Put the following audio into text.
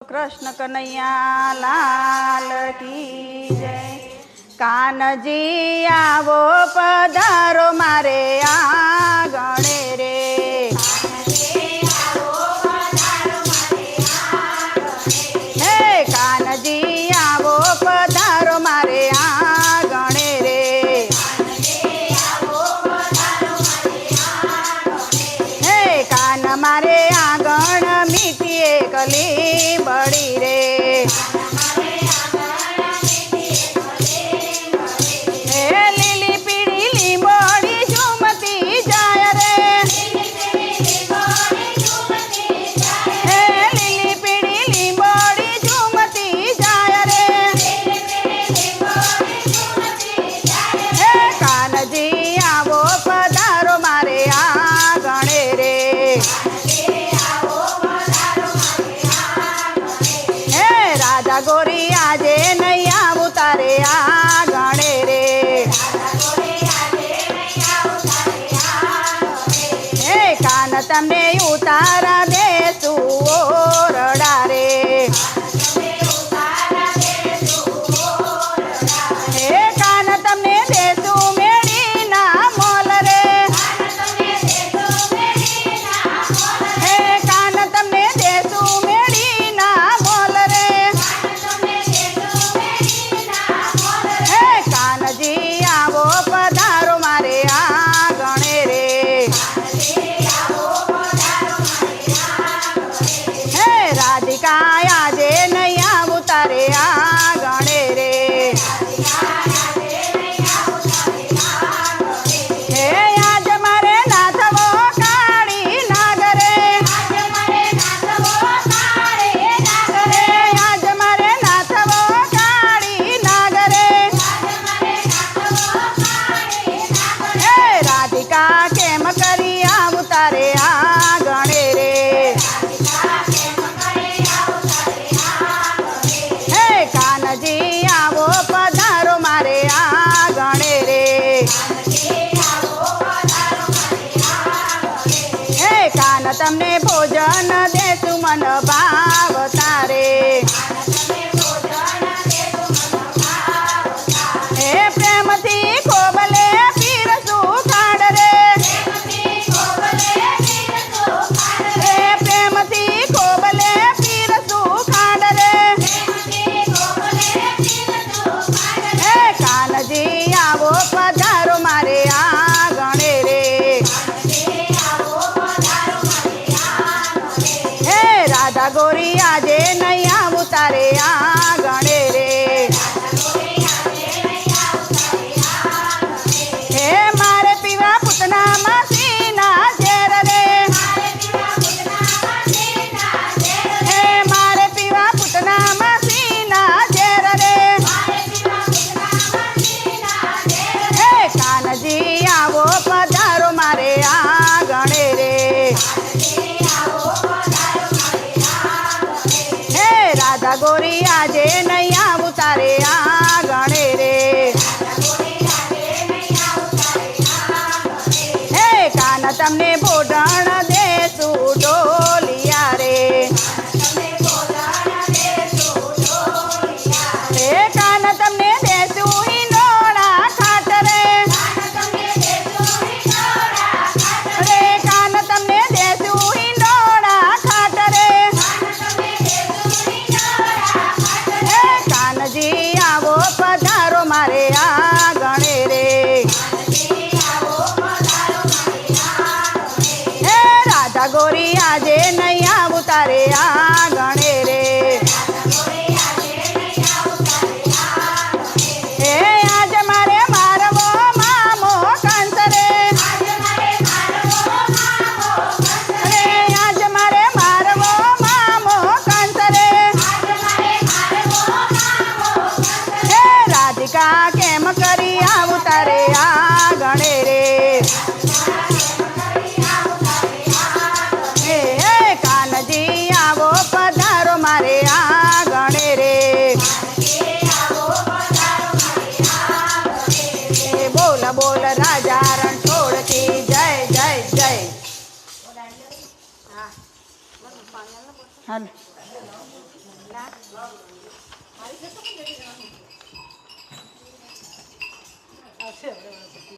કૃષ્ણ કનૈયા લાલ કી જય. કાનજી આવો પધારો મારે આગણે રે. હે કાનજી આવો પધારો મારે આ કલી બળી રે. તમને ભોજન દેશું મન ભાવ તારે. यादें नहीं हॅलो अच्छा